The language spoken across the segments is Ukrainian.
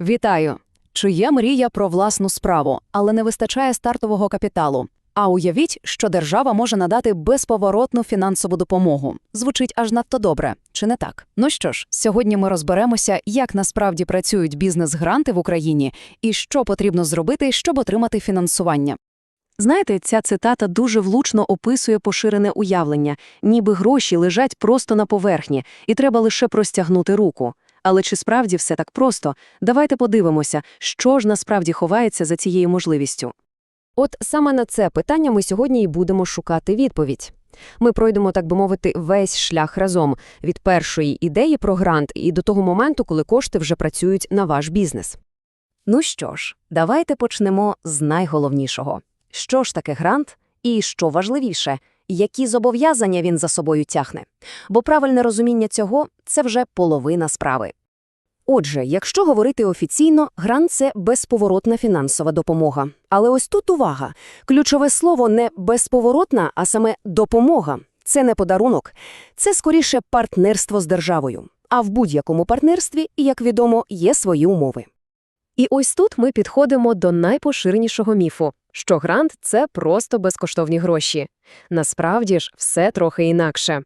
Вітаю! Чи є мрія про власну справу, але не вистачає стартового капіталу? А уявіть, що держава може надати безповоротну фінансову допомогу. Звучить аж надто добре, чи не так? Ну що ж, сьогодні ми розберемося, як насправді працюють бізнес-гранти в Україні і що потрібно зробити, щоб отримати фінансування. Знаєте, ця цитата дуже влучно описує поширене уявлення, ніби гроші лежать просто на поверхні, і треба лише простягнути руку. Але чи справді все так просто? Давайте подивимося, що ж насправді ховається за цією можливістю. От саме на це питання ми сьогодні і будемо шукати відповідь. Ми пройдемо, так би мовити, весь шлях разом від першої ідеї про грант і до того моменту, коли кошти вже працюють на ваш бізнес. Ну що ж, давайте почнемо з найголовнішого. Що ж таке грант і, що важливіше, які зобов'язання він за собою тягне? Бо правильне розуміння цього – це вже половина справи. Отже, якщо говорити офіційно, грант – це безповоротна фінансова допомога. Але ось тут увага. Ключове слово не безповоротна, а саме допомога. Це не подарунок, це скоріше партнерство з державою. А в будь-якому партнерстві, як відомо, є свої умови. І ось тут ми підходимо до найпоширенішого міфу, що грант – це просто безкоштовні гроші. Насправді ж, все трохи інакше.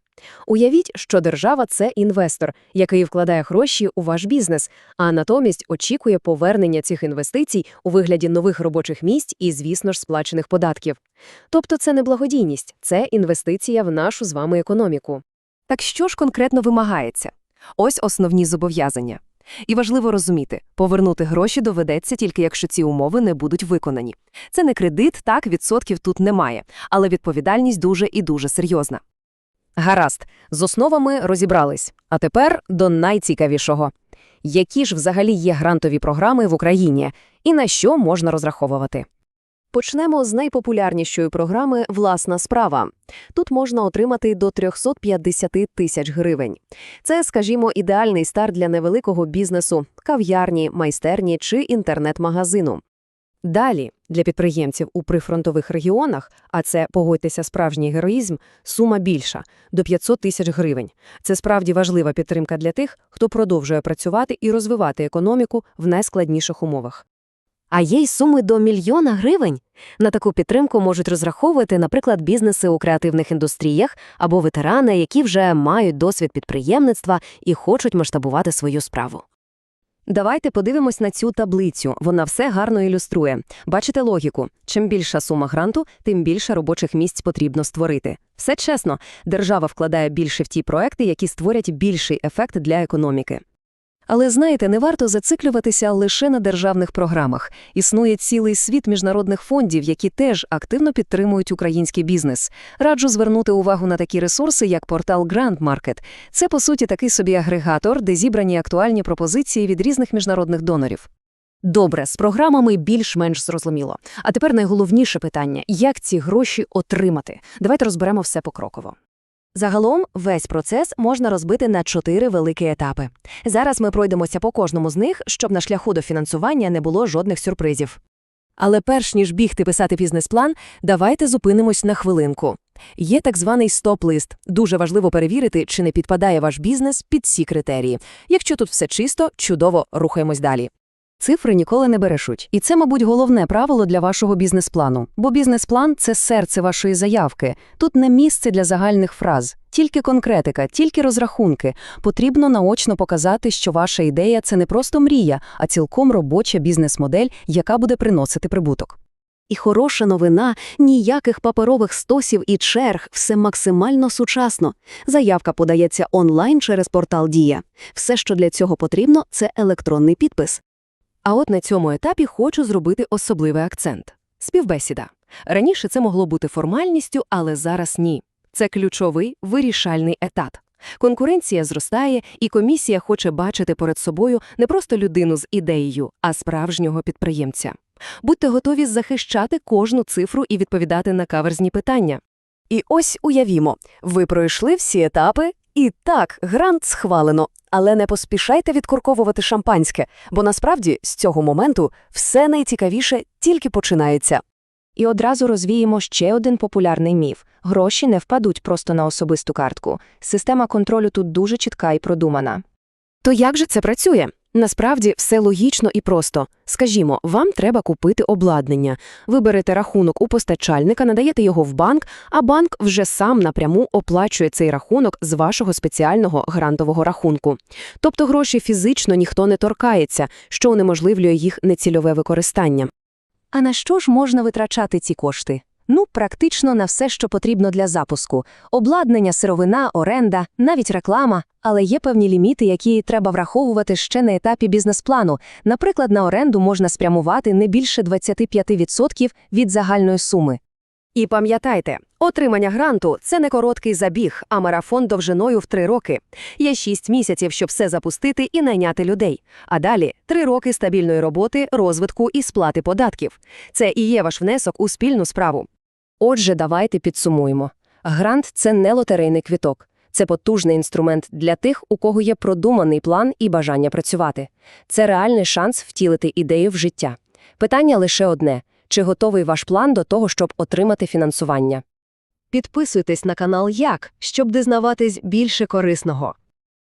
Уявіть, що держава – це інвестор, який вкладає гроші у ваш бізнес, а натомість очікує повернення цих інвестицій у вигляді нових робочих місць і, звісно ж, сплачених податків. Тобто це не благодійність, це інвестиція в нашу з вами економіку. Так що ж конкретно вимагається? Ось основні зобов'язання. І важливо розуміти, повернути гроші доведеться тільки якщо ці умови не будуть виконані. Це не кредит, так, відсотків тут немає, але відповідальність дуже і дуже серйозна. Гаразд, з основами розібрались. А тепер до найцікавішого. Які ж взагалі є грантові програми в Україні і на що можна розраховувати? Почнемо з найпопулярнішої програми «Власна справа». Тут можна отримати до 350 тисяч гривень. Це, скажімо, ідеальний старт для невеликого бізнесу – кав'ярні, майстерні чи інтернет-магазину. Далі, для підприємців у прифронтових регіонах, а це, погодьтеся, справжній героїзм, сума більша – до 500 тисяч гривень. Це справді важлива підтримка для тих, хто продовжує працювати і розвивати економіку в найскладніших умовах. А є й суми до мільйона гривень. На таку підтримку можуть розраховувати, наприклад, бізнеси у креативних індустріях або ветерани, які вже мають досвід підприємництва і хочуть масштабувати свою справу. Давайте подивимось на цю таблицю. Вона все гарно ілюструє. Бачите логіку. Чим більша сума гранту, тим більше робочих місць потрібно створити. Все чесно, держава вкладає більше в ті проекти, які створять більший ефект для економіки. Але знаєте, не варто зациклюватися лише на державних програмах. Існує цілий світ міжнародних фондів, які теж активно підтримують український бізнес. Раджу звернути увагу на такі ресурси, як портал Grand Market. Це, по суті, такий собі агрегатор, де зібрані актуальні пропозиції від різних міжнародних донорів. Добре, з програмами більш-менш зрозуміло. А тепер найголовніше питання – як ці гроші отримати? Давайте розберемо все покроково. Загалом весь процес можна розбити на чотири великі етапи. Зараз ми пройдемося по кожному з них, щоб на шляху до фінансування не було жодних сюрпризів. Але перш ніж бігти писати бізнес-план, давайте зупинимось на хвилинку. Є так званий стоп-лист. Дуже важливо перевірити, чи не підпадає ваш бізнес під ці критерії. Якщо тут все чисто, чудово, рухаємось далі. Цифри ніколи не берешуть. І це, мабуть, головне правило для вашого бізнес-плану. Бо бізнес-план – це серце вашої заявки. Тут не місце для загальних фраз. Тільки конкретика, тільки розрахунки. Потрібно наочно показати, що ваша ідея – це не просто мрія, а цілком робоча бізнес-модель, яка буде приносити прибуток. І хороша новина – ніяких паперових стосів і черг, все максимально сучасно. Заявка подається онлайн через портал Дія. Все, що для цього потрібно – це електронний підпис. А от на цьому етапі хочу зробити особливий акцент – співбесіда. Раніше це могло бути формальністю, але зараз ні. Це ключовий вирішальний етап. Конкуренція зростає, і комісія хоче бачити перед собою не просто людину з ідеєю, а справжнього підприємця. Будьте готові захищати кожну цифру і відповідати на каверзні питання. І ось уявімо, ви пройшли всі етапи, і так, грант схвалено. Але не поспішайте відкурковувати шампанське, бо насправді з цього моменту все найцікавіше тільки починається. І одразу розвіємо ще один популярний міф. Гроші не впадуть просто на особисту картку. Система контролю тут дуже чітка і продумана. То як же це працює? Насправді все логічно і просто. Скажімо, вам треба купити обладнання. Ви берете рахунок у постачальника, надаєте його в банк, а банк вже сам напряму оплачує цей рахунок з вашого спеціального грантового рахунку. Тобто гроші фізично ніхто не торкається, що унеможливлює їх нецільове використання. А на що ж можна витрачати ці кошти? Ну, практично на все, що потрібно для запуску. Обладнання, сировина, оренда, навіть реклама. Але є певні ліміти, які треба враховувати ще на етапі бізнес-плану. Наприклад, на оренду можна спрямувати не більше 25% від загальної суми. І пам'ятайте, отримання гранту – це не короткий забіг, а марафон довжиною в три роки. Є шість місяців, щоб все запустити і найняти людей. А далі – три роки стабільної роботи, розвитку і сплати податків. Це і є ваш внесок у спільну справу. Отже, давайте підсумуємо. Грант – це не лотерейний квіток. Це потужний інструмент для тих, у кого є продуманий план і бажання працювати. Це реальний шанс втілити ідею в життя. Питання лише одне – чи готовий ваш план до того, щоб отримати фінансування? Підписуйтесь на канал Як, щоб дізнаватись більше корисного.